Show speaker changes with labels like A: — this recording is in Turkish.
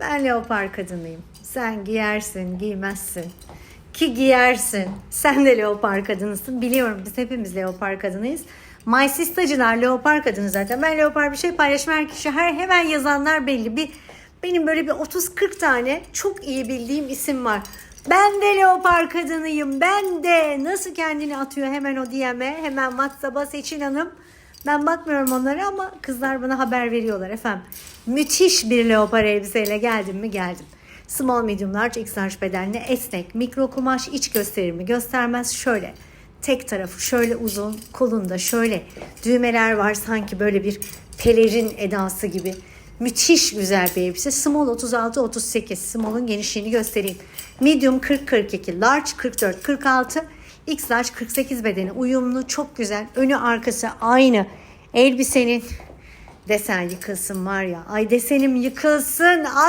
A: Ben leopar kadınıyım. Sen giyersin, giymezsin. Ki giyersin. Sen de leopar kadınısın. Biliyorum biz hepimiz leopar kadınıyız. My Sistacılar leopar kadını zaten. Ben leopar bir şey paylaşmam. Her kişi her hemen yazanlar belli. Bir benim böyle bir 30-40 tane çok iyi bildiğim isim var. Ben de leopar kadınıyım. Ben de. Nasıl kendini atıyor hemen o DM'e. Hemen WhatsApp'a Seçil Hanım. Ben bakmıyorum onlara ama kızlar bana haber veriyorlar efendim. Müthiş bir leopar elbiseyle geldim mi geldim. Small medium large x large bedenli esnek mikro kumaş iç gösterimi göstermez şöyle. Tek tarafı şöyle uzun kolunda şöyle düğmeler var sanki böyle bir pelerin edası gibi. Müthiş güzel bir elbise. Small 36-38. Small'un genişliğini göstereyim. Medium 40-42. Large 44-46. X large 48 bedeni. Uyumlu. Çok güzel. Önü arkası aynı. Elbisenin desen yıkılsın var ya. Ay desenim yıkılsın. Ay